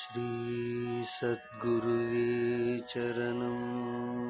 श्रीसद्गुरुवे चरणम्